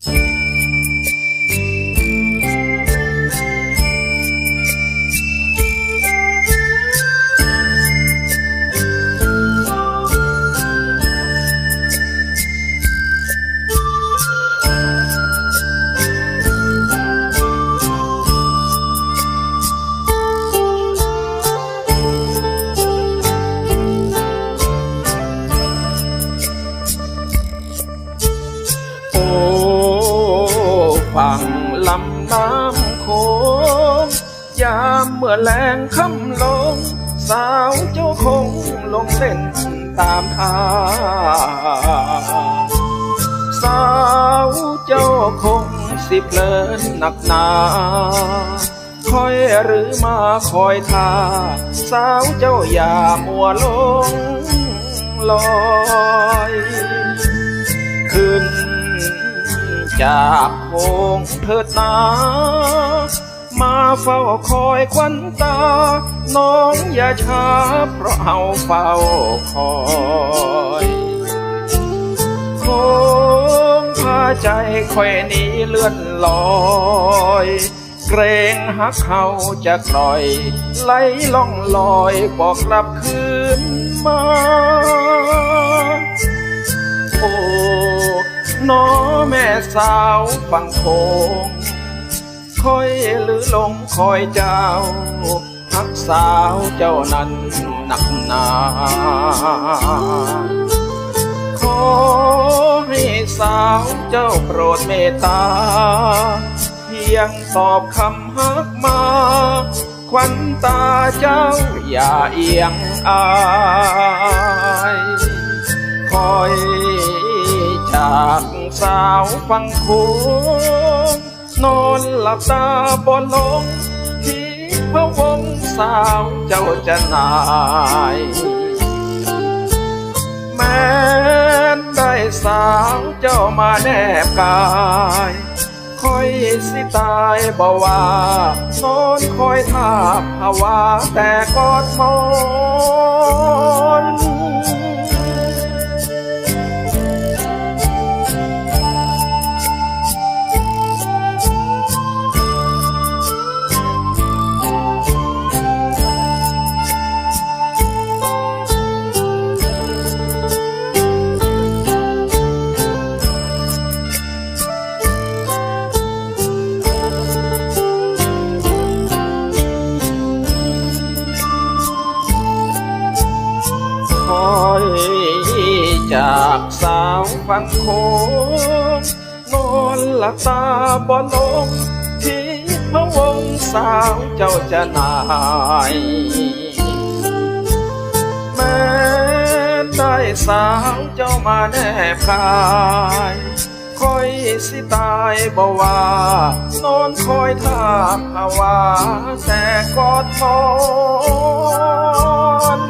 โฝั่งลำน้ำโขงยามเมื่อแรงค่ำลง สาวเจ้าคงลงเล่นตามทางสาวเจ้าคงสิเพลินหนักหนาคอยหรือมาคอยทา สาวเจ้าอย่ามัวลงลอย ขึ้น จากโพงเถิดนามาเฝ้าคอยควันตา น้องอย่าช้าเพราะเฮาเฝ้าคอยคงพาใจคอยหนี้เลื่อนลอย เกรงหักเขาจะล่อย ไหลล่องลอยบอกกลับคืนมา โอ้ น้อแม่สาวฟังโคงคอยหรือลงคอยเจ้าหักสาวเจ้านั้นหนักหนาขอให้สาวเจ้าโปรดเมตตา เพียงตอบคำฮักมา ควันตาเจ้าอย่าเอียงอายคอย จากสาวฟังคูนอนหลับตาบนลงที่พระวงสาวเจ้าจะนาย แม้ได้สาวเจ้ามาแนบกายคอยสิตายบ่ว่านอนคอยท่าภาวาแต่กอดมอน จากสาวฟังโคงนอนหลับตาบ่ลงที่พระวงสาวเจ้าจะนายแม้ได้สาวเจ้ามาแนบกายคอยสิตายบ่ว่านอนคอยท่าภาวาแต่กอดมอน